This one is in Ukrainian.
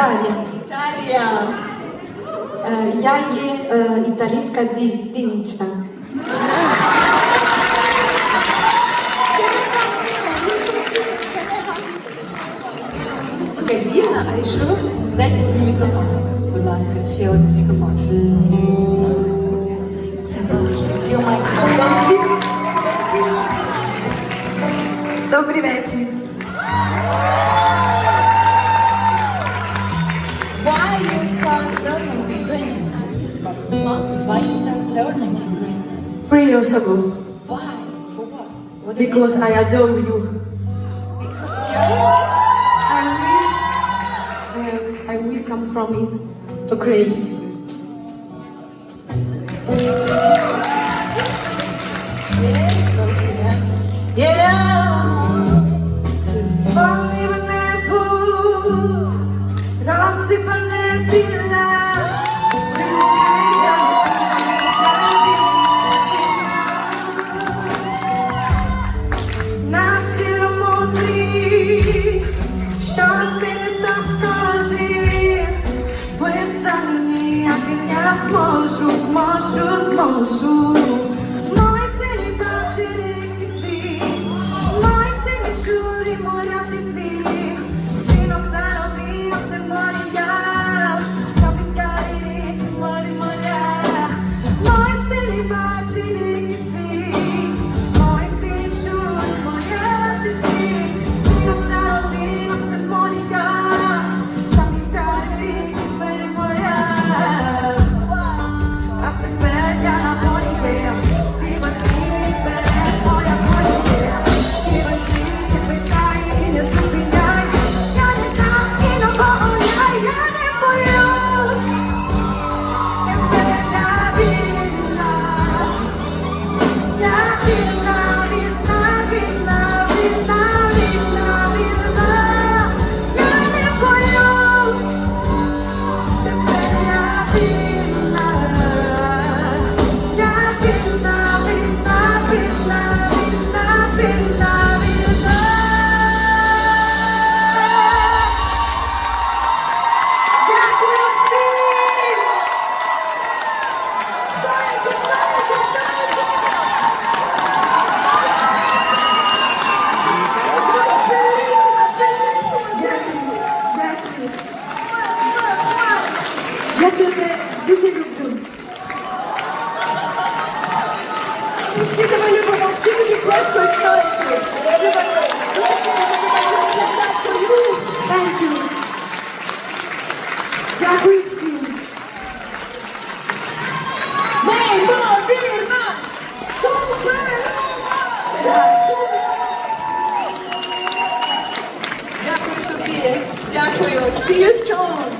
Італія. Італія. Е, Я є е, італійська дів- дівчина. Окей, вірно, а що? Дайте мені мікрофон. Будь ласка, ще один мікрофон. Це. Це Добрий вечір. Three years ago. Why? For what? What Because I adore you. Because- I will, I will come from Ukraine. Yes, okay, мені там скажи, я зможу, зможу, зможу. Я тебе дуже люблю. Всі тебе любимо, всі тобі плескають сонячні. Я люблю See you soon.